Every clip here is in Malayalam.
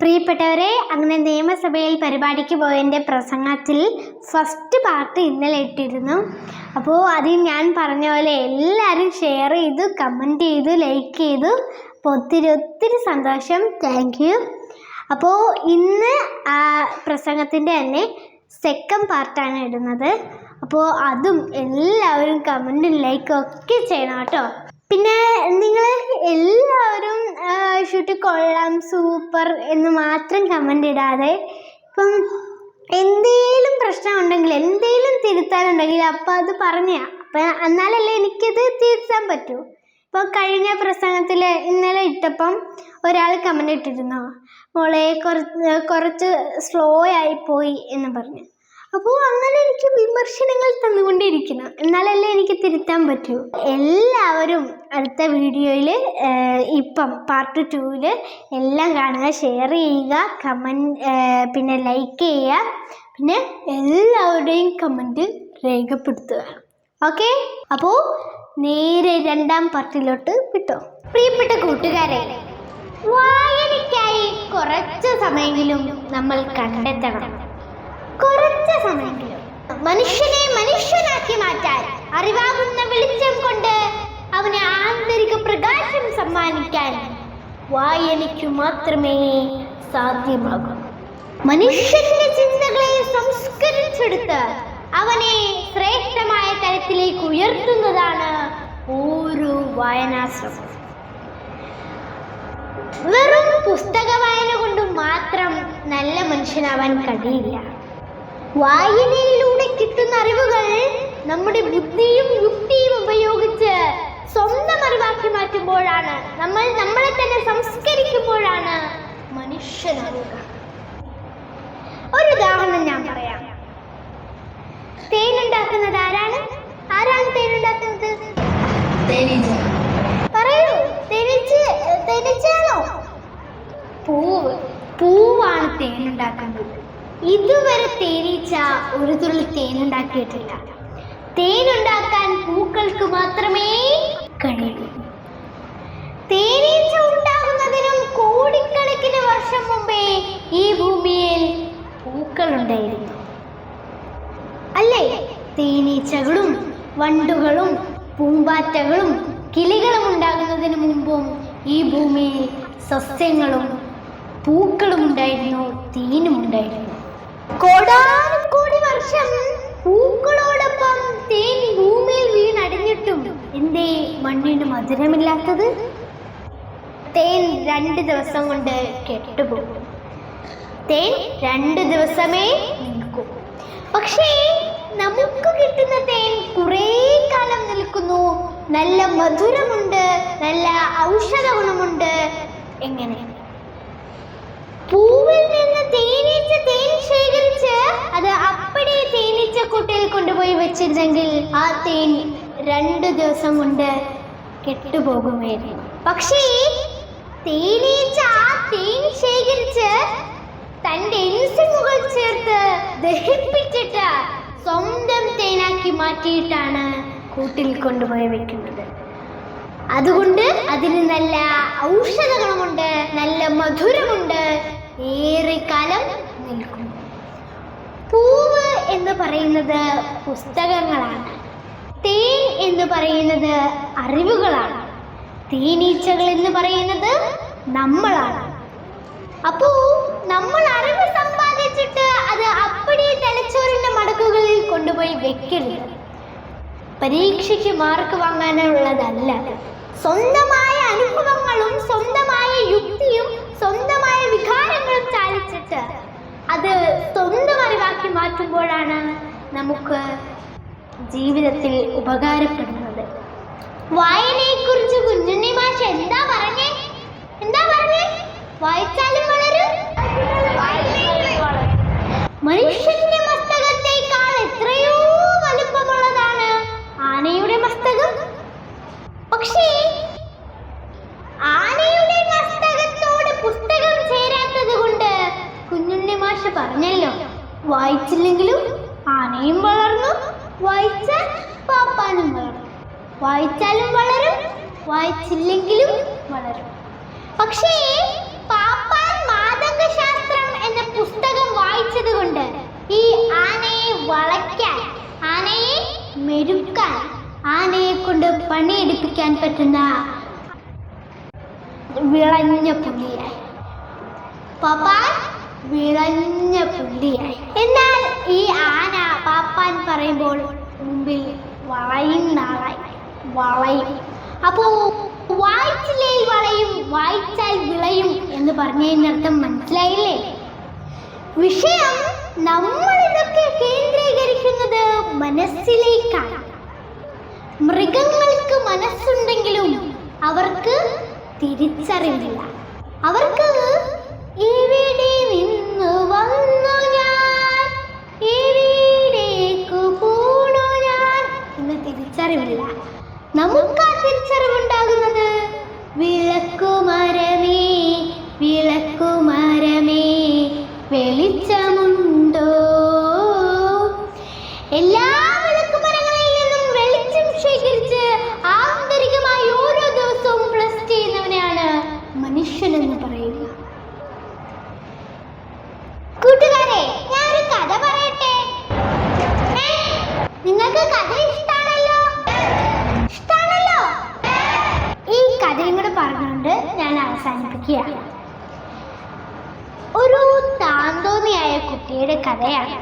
പ്രിയപ്പെട്ടവരെ അങ്ങനെ നിയമസഭയിൽ പരിപാടിക്ക് പോയതിന്റെ പ്രസംഗത്തിൽ ഫസ്റ്റ് പാർട്ട് ഇന്നലെ ഇട്ടിരുന്നു. അപ്പോൾ അതിൽ ഞാൻ പറഞ്ഞ പോലെ എല്ലാവരും ഷെയർ ചെയ്തു കമന്റ് ചെയ്തു ലൈക്ക് ചെയ്തു. അപ്പോൾ ഒത്തിരി ഒത്തിരി സന്തോഷം. താങ്ക് യു അപ്പോൾ ഇന്ന് ആ പ്രസംഗത്തിന്റെ തന്നെ സെക്കൻഡ് പാർട്ടാണ് ഇടുന്നത്. അപ്പോൾ അതും എല്ലാവരും കമന്റും ലൈക്കും ഒക്കെ ചെയ്യണം കേട്ടോ. പിന്നെ നിങ്ങൾ എല്ലാവരും ഷൂട്ട് കൊള്ളാം സൂപ്പർ എന്ന് മാത്രം കമന്റ് ഇടാതെ ഇപ്പം എന്തെങ്കിലും പ്രശ്നം ഉണ്ടെങ്കിൽ എന്തേലും തിരുത്താനുണ്ടെങ്കിൽ അപ്പം അത് പറഞ്ഞാ അപ്പം എന്നാലല്ലേ എനിക്കത് തിരുത്താൻ പറ്റൂ. ഇപ്പോൾ കഴിഞ്ഞ പ്രസംഗത്തിൽ ഇന്നലെ ഇട്ടപ്പം ഒരാൾ കമന്റ് ഇട്ടിരുന്നു. മോളെ കുറച്ച് കുറച്ച് സ്ലോ ആയിപ്പോയി എന്ന് പറഞ്ഞു. അപ്പോൾ അങ്ങനെ എനിക്ക് വിമർശനങ്ങൾ തന്നുകൊണ്ടിരിക്കണം എന്നാലല്ലേ എനിക്ക് തിരുത്താൻ പറ്റൂ. എല്ലാവരും അടുത്ത വീഡിയോയിൽ ഇപ്പം പാർട്ട് ടൂവിൽ എല്ലാം കാണുക ഷെയർ ചെയ്യുക കമന്റ് പിന്നെ ലൈക്ക് ചെയ്യുക പിന്നെ എല്ലാവരുടെയും കമന്റ് രേഖപ്പെടുത്തുക. ഓക്കെ അപ്പോൾ നേരെ രണ്ടാം പാർട്ടിലോട്ട് വിട്ടോ. പ്രിയപ്പെട്ട കൂട്ടുകാരെ വായനയ്ക്കായി കുറച്ച് സമയമെങ്കിലും നമ്മൾ കണ്ടെത്തണം. കുറച്ച് സമയമെങ്കിലും. മനുഷ്യനെ മനുഷ്യനാക്കി മാറ്റാൻ അറിവാകുന്ന വെളിച്ചം കൊണ്ട് അവന് ആന്തരിക പ്രകാശം സമ്മാനിക്കാൻ വായനയ്ക്കു മാത്രമേ സാധ്യമാകൂ. മനുഷ്യന്റെ ചിന്തകളെ സംസ്കരിച്ചെടുത്ത് അവനെ ശ്രേഷ്ഠമായ തലത്തിലേക്ക് ഉയർത്തുന്നതാണ് ഓരോ വായനാശ്രമം. വെറും പുസ്തക വായന കൊണ്ട് മാത്രം നല്ല മനുഷ്യനാവാൻ കഴിയില്ല. വായനയിലൂടെ കിട്ടുന്ന അറിവുകൾ നമ്മുടെ ബുദ്ധിയും യുക്തിയും ഉപയോഗിച്ച് സ്വന്തം അറിവാക്കി മാറ്റുമ്പോഴാണ്. നമ്മൾ നമ്മളെ തന്നെ സംസ്കരിക്കുമ്പോഴാണ് മനുഷ്യനാവുക. ഒരു ഉദാഹരണം ഞാൻ പറയാം. തേനുണ്ടാക്കുന്നത് ആരാണ്? ആരാണ് തേനുണ്ടാക്കുന്നത്? പറയൂ തേനീച്ച തേനീച്ചയാണോ? പൂവ്. പൂവാണ് തേനുണ്ടാക്കുന്നത്. ഇതുവരെ തേനീച്ച ഒരു തുള്ളി തേനുണ്ടാക്കിയിട്ടില്ല. തേനുണ്ടാക്കാൻ പൂക്കൾക്ക് മാത്രമേ കഴിയൂ. തേനീച്ച ഉണ്ടാകുന്നതിനും കോടിക്കണക്കിന് വർഷം മുമ്പേ ഈ ഭൂമിയിൽ പൂക്കൾ ഉണ്ടായിരുന്നു അല്ലേ? തേനീച്ചകളും വണ്ടുകളും പൂമ്പാറ്റകളും കിളികളും ഉണ്ടാകുന്നതിന് മുമ്പും ഈ ഭൂമിയിൽ സസ്യങ്ങളും പൂക്കളും ഉണ്ടായിരുന്നു തേനും ഉണ്ടായിരുന്നു. കോടാനും കോടി വർഷം പൂക്കളോടൊപ്പം തേൻ ഭൂമിയിൽ വീണടിഞ്ഞിട്ടും എന്തേ മണ്ണിന് മധുരമില്ലാത്തത്? തേൻ രണ്ട് ദിവസം കൊണ്ട് കെട്ടുപോകും. തേൻ രണ്ട് ദിവസമേ നിൽക്കൂ. പക്ഷേ നമുക്ക് കിട്ടുന്ന തേൻ കുറേ കാലം നിൽക്കുന്നു. നല്ല മധുരമുണ്ട് നല്ല ഔഷധ ഗുണമുണ്ട്. എങ്ങനെ? പൂവിൽ നിന്ന് തേനീച്ച തേൻ ശേഖരിച്ച് അത് അപ്പടി തേനീച്ച കൂട്ടിൽ കൊണ്ടുപോയി വെച്ചിരുന്നെങ്കിൽ ആ തേൻ രണ്ട് ദിവസം കൊണ്ട് കെട്ടുപോകുമായിരുന്നു പക്ഷേ തേനീച്ച ആ തേൻ ശേഖരിച്ച് തന്റെ എൻസിമുകൾ ചേർത്ത് ദഹിപ്പിച്ചിട്ട് സ്വന്തം തേനാക്കി മാറ്റിയിട്ടാണ് കൂട്ടിൽ കൊണ്ടുപോയി വെക്കുന്നത്. അതുകൊണ്ട് അതിന് നല്ല ഔഷധങ്ങളുമുണ്ട് നല്ല മധുരമുണ്ട് ഏറെ കാലം നിൽക്കും. പൂവ് എന്ന് പറയുന്നത് പുസ്തകങ്ങളാണ്. തേൻ എന്ന് പറയുന്നത് അറിവുകളാണ്. തേനീച്ചകൾ എന്ന് പറയുന്നത് നമ്മളാണ്. അപ്പോ നമ്മൾ അറിവ് സമ്പാദിച്ചിട്ട് അത് അപ്പടി തലച്ചോറിന്റെ മടക്കുകളിൽ കൊണ്ടുപോയി വെക്കരുത്. പരീക്ഷയ്ക്ക് മാർക്ക് വാങ്ങാനുള്ളതല്ല. സ്വന്തമായ അനുഭവങ്ങളും സ്വന്തമായ യുക്തിയും സ്വന്തമായ വികാരങ്ങളും ചാലിച്ചിട്ട് അത് സ്വന്തം അറിവാക്കി മാറ്റുമ്പോഴാണ് നമുക്ക് ജീവിതത്തിൽ ഉപകാരപ്പെടുന്നത്. വായനയെക്കുറിച്ച് കുഞ്ഞുണ്ണി മാഷ് എന്താ പറഞ്ഞേ? എന്താ പറഞ്ഞേ? വായിച്ചാൽ പാപ്പാനും വളരും. വായിച്ചാലും വളരും വായിച്ചില്ലെങ്കിലും വളരും. പക്ഷേ പാപ്പാൻ മാതംഗശാസ്ത്രം എന്ന പുസ്തകം വായിച്ചത് കൊണ്ട് ഈ ആനയെ വളയ്ക്കാൻ ആനയെ മെരുക്കാൻ ആനയെ കൊണ്ട് പണിയെടുപ്പിക്കാൻ പറ്റുന്ന വിളഞ്ഞ പുള്ളിയായി. പാപ്പാൻ വിളഞ്ഞ പുള്ളിയായി. എന്നാൽ ഈ ആന പാപ്പാൻ പറയുമ്പോൾ മുമ്പിൽ വളയും നാളായി വളയും. അപ്പോ വായിച്ചില്ലേ വളയും വായിച്ചാൽ വിളയും എന്ന് പറഞ്ഞതിനർത്ഥം മനസ്സിലായില്ലേ? വിഷയം നമ്മൾ ഇതൊക്കെ കേന്ദ്രീകരിക്കുന്നത് മനസ്സിലേക്കാണ്. മൃഗങ്ങൾക്ക് മനസ്സുണ്ടെങ്കിലും അവർക്ക് തിരിച്ചറിവില്ല. അവർക്ക് ഇവിടെ നിന്ന് വന്നു തിരിച്ചറിവില്ല. നമുക്ക് ആ തിരിച്ചറിവുണ്ടാകുന്നത്? വിളക്കുമരമേ വിളക്കുമരമേ വെളിച്ചമുണ്ടോ? എല്ലാ വിളക്കുമരങ്ങളിൽ നിന്നും വെളിച്ചം ശേഖരിച്ച് ആന്തരികമായി ഓരോ ദിവസവും പ്ലസ് ചെയ്യുന്നവനെയാണ് മനുഷ്യൻ എന്ന് പറയുക. കൂട്ടുകാരെ ഞാനൊരു കഥ പറയട്ടെ? നിങ്ങൾക്ക് കഥ ഇഷ്ടാണല്ലോ കഥയും കൂടെ പറഞ്ഞുകൊണ്ട് ഞാൻ അവസാനിപ്പിക്കുകയാണ് ഒരു താന്തോന്നിയായ കുട്ടിയുടെ കഥയാണ്.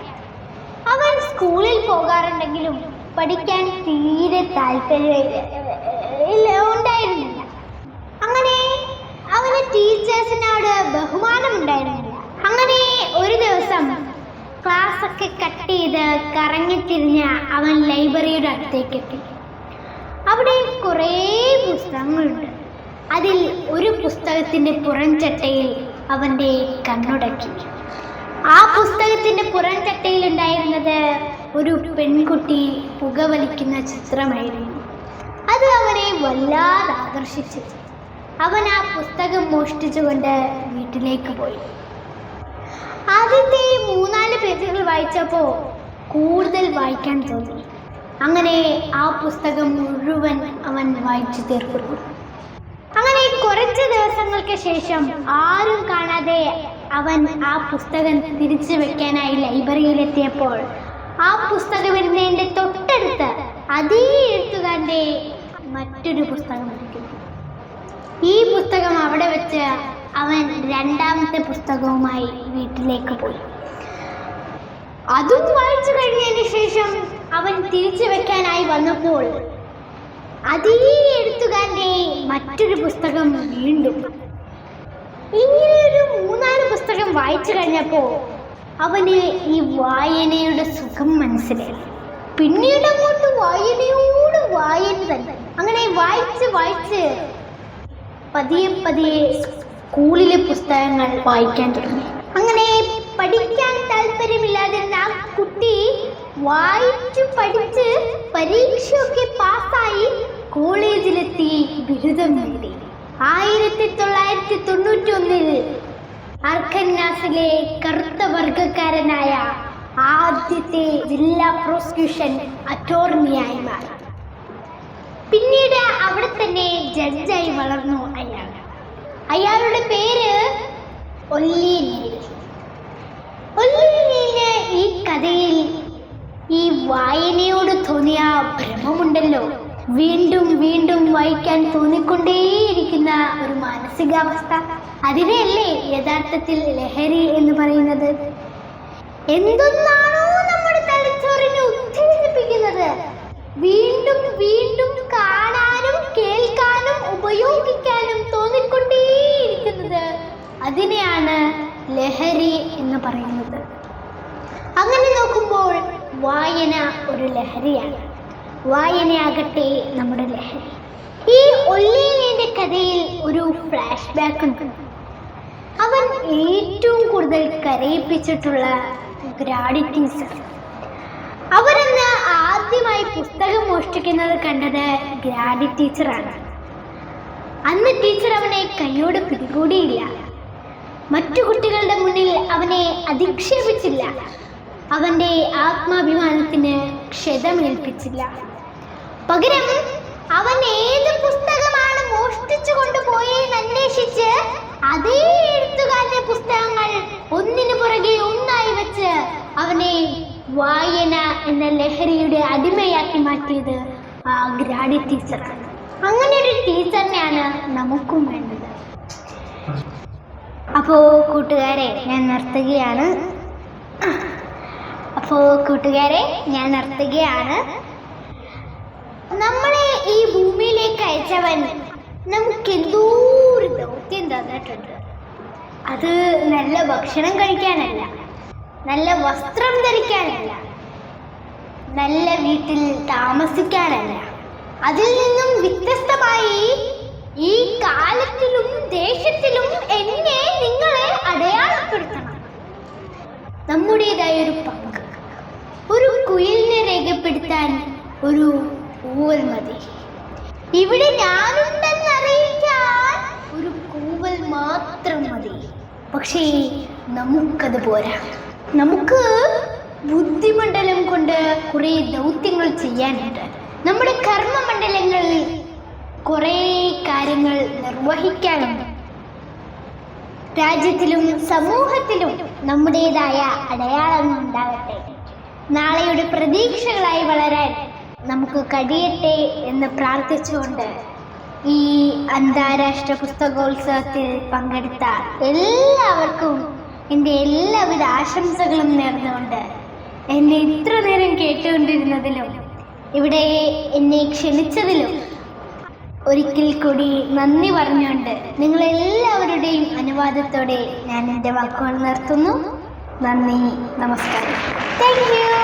അവൻ സ്കൂളിൽ പോകാറുണ്ടെങ്കിലും പഠിക്കാൻ തീരെ താല്പര്യം ഉണ്ടായിരുന്നില്ല. അങ്ങനെ അവന് ടീച്ചേഴ്സിനോട് ബഹുമാനം ഉണ്ടായിരുന്നില്ല അങ്ങനെ ഒരു ദിവസം ക്ലാസ് ഒക്കെ കട്ട് ചെയ്ത് കറങ്ങിത്തിരിഞ്ഞ് അവൻ ലൈബ്രറിയുടെ അടുത്തേക്ക് എത്തി. അവിടെ കുറേ പുസ്തകങ്ങളുണ്ട്. അതിൽ ഒരു പുസ്തകത്തിന്റെ പുറംചട്ടയിൽ അവന്റെ കണ്ണുടക്കി. ആ പുസ്തകത്തിന്റെ പുറംചട്ടയിൽ ഉണ്ടായിരുന്നത് ഒരു പെൺകുട്ടി പുകവലിക്കുന്ന ചിത്രമായിരുന്നു. അത് അവനെ വല്ലാതെ ആകർഷിച്ചു. അവൻ ആ പുസ്തകം മോഷ്ടിച്ചുകൊണ്ട് വീട്ടിലേക്ക് പോയി. ആദ്യത്തെ മൂന്നാൽ പേജുകൾ വായിച്ചപ്പോൾ കൂടുതൽ വായിക്കാൻ തോന്നി. അങ്ങനെ ആ പുസ്തകം മുഴുവൻ അവൻ വായിച്ചു തീർക്കുന്നു. കുറച്ച് ദിവസങ്ങൾക്ക് ശേഷം ആരും കാണാതെ അവൻ ആ പുസ്തകം തിരിച്ചു വെക്കാനായി ലൈബ്രറിയിലെത്തിയപ്പോൾ ആ പുസ്തകം ഇരുന്നതിന്റെ തൊട്ടടുത്ത് അതേ എഴുത്തുകാരന്റെ മറ്റൊരു പുസ്തകം ഈ പുസ്തകം അവിടെ വെച്ച് അവൻ രണ്ടാമത്തെ പുസ്തകവുമായി വീട്ടിലേക്ക് പോയി. അതും വായിച്ചു കഴിഞ്ഞതിന് ശേഷം അവൻ തിരിച്ചു വെക്കാനായി വന്നപ്പോൾ അതേ എഴുത്തുകാരന്റെ മറ്റൊരു പുസ്തകം വീണ്ടും. ഇങ്ങനെ ഒരു മൂന്നാൽ പുസ്തകം വായിച്ചു കഴിഞ്ഞപ്പോ അവന് ഈ വായനയുടെ സുഖം മനസ്സിലായി. പിന്നീട് അങ്ങോട്ട് വായനയോട് വായന തന്നെ. അങ്ങനെ വായിച്ച് വായിച്ച് പതിയെ പതിയെ സ്കൂളിലെ പുസ്തകങ്ങൾ വായിക്കാൻ തുടങ്ങി. അങ്ങനെ പഠിക്കാൻ താല്പര്യമില്ലാതിരുന്ന ആ കുട്ടി വായിച്ചു പഠിച്ച് പരീക്ഷയൊക്കെ പാസ്സായി കോളേജിലെത്തി ബിരുദം നേടി. ആയിരത്തി തൊള്ളായിരത്തി തൊണ്ണൂറ്റി ഒന്നിൽ അർഖന്നാസിലെ കറുത്ത വർഗക്കാരനായ ആദ്യത്തെ ജില്ലാ പ്രോസിക്യൂഷൻ അറ്റോർണിയായി മാറി. പിന്നീട് അവിടെ തന്നെ ജഡ്ജായി വളർന്നു അയാൾ. അയാളുടെ പേര് ഒല്ലീനീൽ ഒല്ലീനീന് ഈ കഥയിൽ. ഈ വായനയോട് തോന്നിയ ഭ്രമമുണ്ടല്ലോ. വീണ്ടും വീണ്ടും വായിക്കാൻ തോന്നിക്കൊണ്ടേയിരിക്കുന്ന ഒരു മാനസികാവസ്ഥ. അതിനെയല്ലേ യഥാർത്ഥത്തിൽ ലഹരി എന്ന് പറയുന്നത്? എന്തൊന്നാണോ നമ്മുടെ തലച്ചോറിനെ ഉത്തേജിപ്പിക്കുന്നത് വീണ്ടും വീണ്ടും കാണാനും കേൾക്കാനും ഉപയോഗിക്കാനും തോന്നിക്കൊണ്ടേയിരിക്കുന്നത്. അതിനെയാണ് ലഹരി എന്ന് പറയുന്നത്. അങ്ങനെ നോക്കുമ്പോൾ വായന ഒരു ലഹരിയാണ്. വായനയാകട്ടെ നമ്മുടെ ലഹരി. ഈ ഒല്ലീനിന്റെ കഥയിൽ ഒരു ഫ്ലാഷ് ബാക്ക് ഉണ്ട്. അവൻ ഏറ്റവും കൂടുതൽ കരയിപ്പിച്ചിട്ടുള്ള ഗ്രാഡിറ്റീസ് അവരെന്ന് ആദ്യമായി പുസ്തകം മോഷ്ടിക്കുന്നത് കണ്ടത് ഗ്രാഡി ടീച്ചറാണ് അന്ന് ടീച്ചർ അവനെ കൈയോട് പിടികൂടിയില്ല. മറ്റു കുട്ടികളുടെ മുന്നിൽ അവനെ അധിക്ഷേപിച്ചില്ല. അവന്റെ ആത്മാഭിമാനത്തിന് ക്ഷതമേൽപ്പിച്ചില്ല. പകരം അവൻ ഏത് പുസ്തകമാണ് മോഷ്ടിച്ചു കൊണ്ടുപോയെന്ന് അന്വേഷിച്ച് അതേ എഴുത്തുകാരന്റെ പുസ്തകങ്ങൾ ഒന്നിനു പുറകെ ഒന്നായി വെച്ച് അവനെ വായന എന്ന ലഹരിയുടെ അടിമയാക്കി മാറ്റിയത് ആ ഗ്രാഡി ടീച്ചർ. അങ്ങനെ ഒരു ടീച്ചറിനെയാണ് നമുക്കും വേണ്ടത്. അപ്പോൾ കൂട്ടുകാരെ ഞാൻ നിർത്തുകയാണ്. അപ്പോൾ കൂട്ടുകാരെ ഞാൻ നിർത്തുകയാണ്. നമ്മളെ ഈ ഭൂമിയിലേക്ക് അയച്ചവൻ നമുക്ക് എന്തോ ഒരു ദൗത്യം തന്നിട്ടുണ്ട്. അത് നല്ല ഭക്ഷണം കഴിക്കാനല്ല നല്ല വസ്ത്രം ധരിക്കാനല്ല നല്ല വീട്ടിൽ താമസിക്കാനല്ല അതിൽ നിന്നും വ്യത്യസ്തമായി ഈ കാലത്തിലും ദേശത്തിലും എന്നെ നിങ്ങളെ അടയാളപ്പെടുത്തണം. നമ്മുടേതായ ഒരു പങ്ക്. ഒരു കുയിലിനെ രേഖപ്പെടുത്താൻ ഒരു ഊവൽ മതി. ഇവിടെ ഞാനുണ്ടെന്ന് അറിയിക്കാൻ ഒരു കൂവൽ മാത്രം മതി. പക്ഷേ നമുക്കത് പോരാ. നമുക്ക് ബുദ്ധിമണ്ഡലം കൊണ്ട് കുറേ ദൗത്യങ്ങൾ ചെയ്യാനുണ്ട്. നമ്മുടെ കർമ്മമണ്ഡലങ്ങളിൽ കുറേ കാര്യങ്ങൾ നിർവഹിക്കാനുണ്ട്. രാജ്യത്തിലും സമൂഹത്തിലും നമ്മുടേതായ അടയാളങ്ങൾ ഉണ്ടാകട്ടെ. നാളെയുടെ പ്രതീക്ഷകളായി വളരാൻ നമുക്ക് കഴിയട്ടെ എന്ന് പ്രാർത്ഥിച്ചുകൊണ്ട് ഈ അന്താരാഷ്ട്ര പുസ്തകോത്സവത്തിൽ പങ്കെടുത്ത എല്ലാവർക്കും എന്റെ എല്ലാവിധ ആശംസകളും നേർന്നുകൊണ്ട് എന്നെ ഇത്ര നേരം കേട്ടുകൊണ്ടിരുന്നതിലും ഇവിടെ എന്നെ ക്ഷണിച്ചതിലും ഒരിക്കൽ കൂടി നന്ദി പറഞ്ഞുകൊണ്ട് നിങ്ങളെല്ലാവരുടെയും അനുവാദത്തോടെ ഞാൻ എന്റെ വാക്കുകൾ നിർത്തുന്നു. നന്ദി നമസ്കാരം. Thank you